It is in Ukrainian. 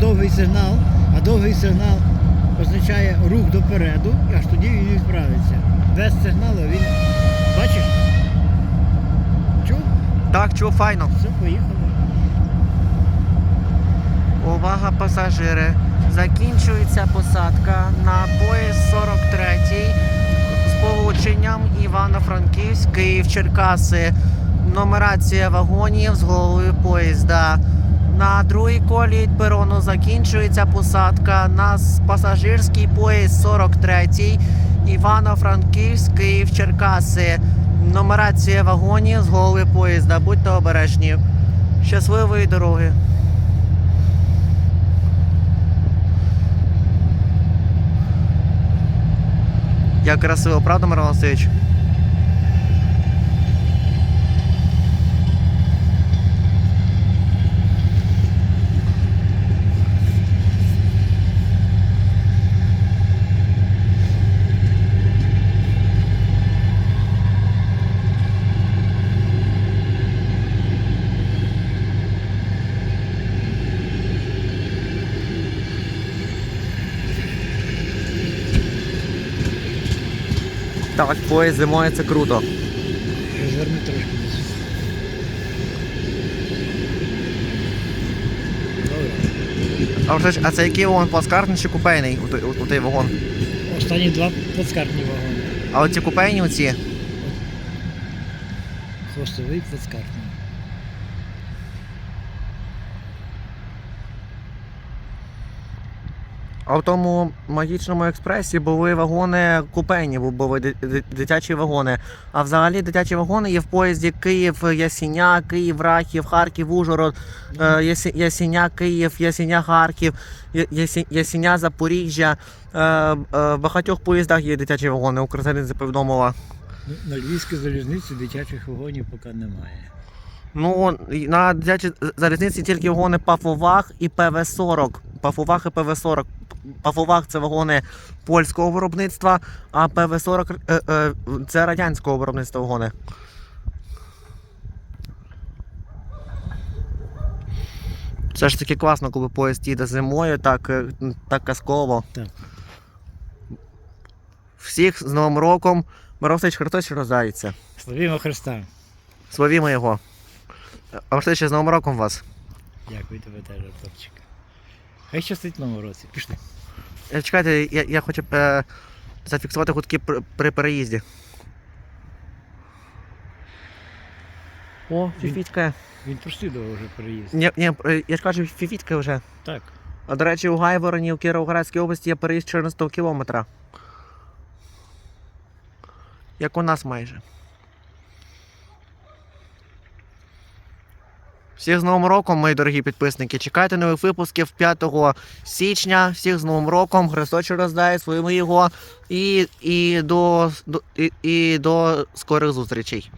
Довгий сигнал, а довгий сигнал означає рух допереду, аж тоді він відправиться. Без сигналу він. Бачиш? Чув? Так, чув, файно. Все, поїхали. Увага, пасажири. Закінчується посадка на поїзд 43 з полученням Івано-Франківськ, Київ, Черкаси. Нумерація вагонів з голови поїзда. На другій колії перону закінчується посадка на пасажирський поїзд 43 Івано-Франківськ, Київ, Черкаси. Нумерація вагонів з голови поїзда. Будьте обережні. Щасливої дороги! Як красиво, правда, Мирон Так, поїзд зимою це круто. Розверни трошки десь. Добре. А, а це який вагон плацкартний чи купейний у, той- у, у той вагон? Останні два плацкартні вагони. А оці купейні оці? Хвостовий плацкартний. А в тому магічному експресі були вагони купейні, бу- були ди- ди- дитячі вагони. А взагалі дитячі вагони є в поїзді Київ, Ясіня, Київ, Рахів, Харків, Ужгород, е, Ясіня, Київ, Ясіня, Харків, Ясі- Ясіня, Запоріжжя. Е, е, В багатьох поїздах є дитячі вагони, Укрзалізниця повідомила. Ну, На Львівській залізниці дитячих вагонів поки немає. Ну, на дитячій залізниці тільки вагони Пафовах і ПВ-40. Пафовах і ПВ-40. Пафовах це вагони польського виробництва, а ПВ-40 е, е, це радянського виробництва вагони. Все ж таки класно, коли поїзд їде зимою, так, е, так казково. Так. Всіх з Новим роком. Миросич Христос роздається. Славімо Христа. Словімо його. А ще з Новим роком вас. Дякую тебе теж, Артурчик. Хай щастить в новому році. Пішли. Е, Чекайте, я, я хочу е, зафіксувати гудки при, при переїзді. О, фіфітка. Він простий вже переїзд. Ні, ні, е, я ж кажу, фіфітка вже. Так. А до речі, у Гайвороні у Кіровоградській області є переїзд 14 кілометра. Як у нас майже. Всіх з Новим роком, мої дорогі підписники. Чекайте нових випусків 5 січня. Всіх з Новим роком. Христочі роздає своїми його. І, і, до, і, і до скорих зустрічей.